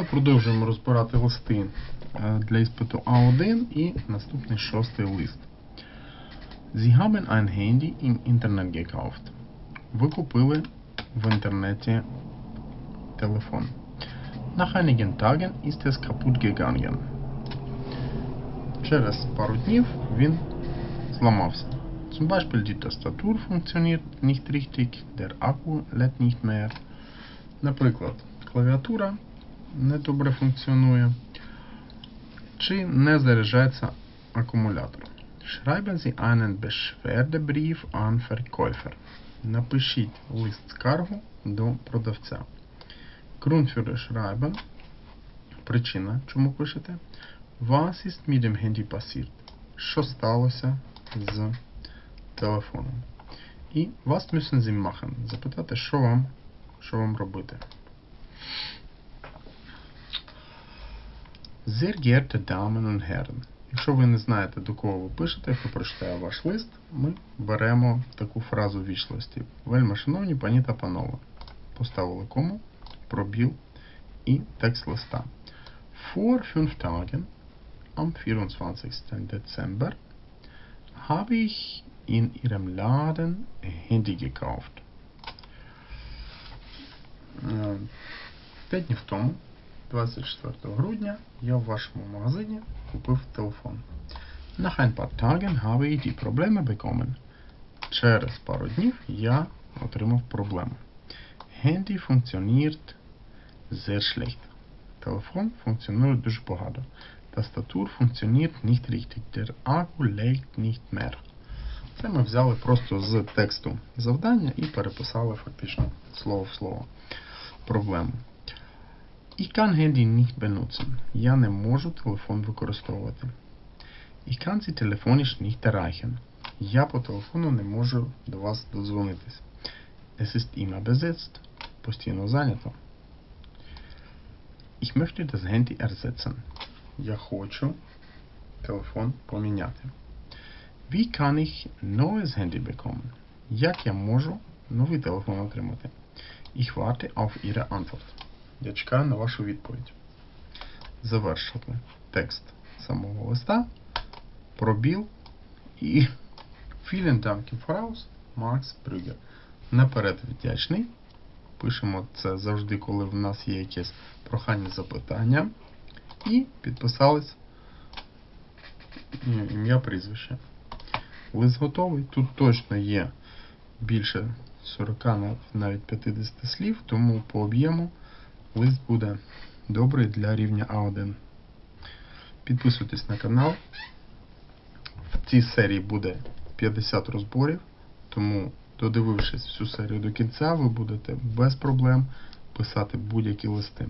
Ми продовжуємо розбирати листи е, для іспиту А1 і наступний шостий лист. Sie haben ein Handy im Internet gekauft. Ви купили в інтернеті телефон. Nach einigen Tagen ist es kaputt gegangen. Через пару днів він зламався. Zum Beispiel die Tastatur funktioniert nicht richtig, der Akku lädt nicht mehr. Наприклад, клавіатура не добре функціонує, чи не заряджається акумулятор. Schreiben Sie einen Beschwerdebrief an Verkäufer. Напишіть лист скаргу до продавця. Grund für Schreiben. Причина, чому пишете. Was ist mit dem Handy passiert? Що сталося з телефоном? І was müssen Sie machen? Запитати, що вам, що вам робити. Sehr geehrte Damen und Herren. Якщо ви не знаєте, до кого ви пишете, хто прочитає ваш лист, ми беремо таку фразу вічливості. Вельми шановні пані та панове. Поставили кому, пробіл і текст листа. Vor fünf Tagen, am 24. Dezember, habe ich in Ihrem Laden Handy gekauft. П'ять днів тому, 24 грудня, я в вашому магазині купив телефон. Nach ein paar Tagen habe ich die Probleme bekommen. Через пару днів я отримав проблему. Handy funktioniert sehr schlecht. Телефон функціонує дуже погано. Tastatur funktioniert nicht richtig. Der Akku lädt nicht mehr. Це ми взяли просто з тексту завдання і переписали фактично слово в слово проблему. Ich kann Handy nicht benutzen. Я не можу телефон використовувати. Ich kann Sie telefonisch nicht erreichen. Я по телефону не можу до вас додзвонитись. Es ist immer besetzt. Постійно зайнято. Ich möchte das Handy ersetzen. Я хочу телефон поміняти. Wie kann ich neues Handy bekommen? Як я можу новий телефон отримати? Ich warte auf Ihre Antwort. Я чекаю на вашу відповідь. Завершили текст самого листа, пробіл і Vielen Dank Voraus, Макс Брюгер. Наперед вдячний. Пишемо це завжди, коли в нас є якесь прохання запитання. І підписались ім'я прізвище. Лист готовий. Тут точно є більше 40, навіть 50 слів, тому по об'єму лист буде добрий для рівня А1. Підписуйтесь на канал. В цій серії буде 50 розборів, тому, додивившись всю серію до кінця, ви будете без проблем писати будь-які листи.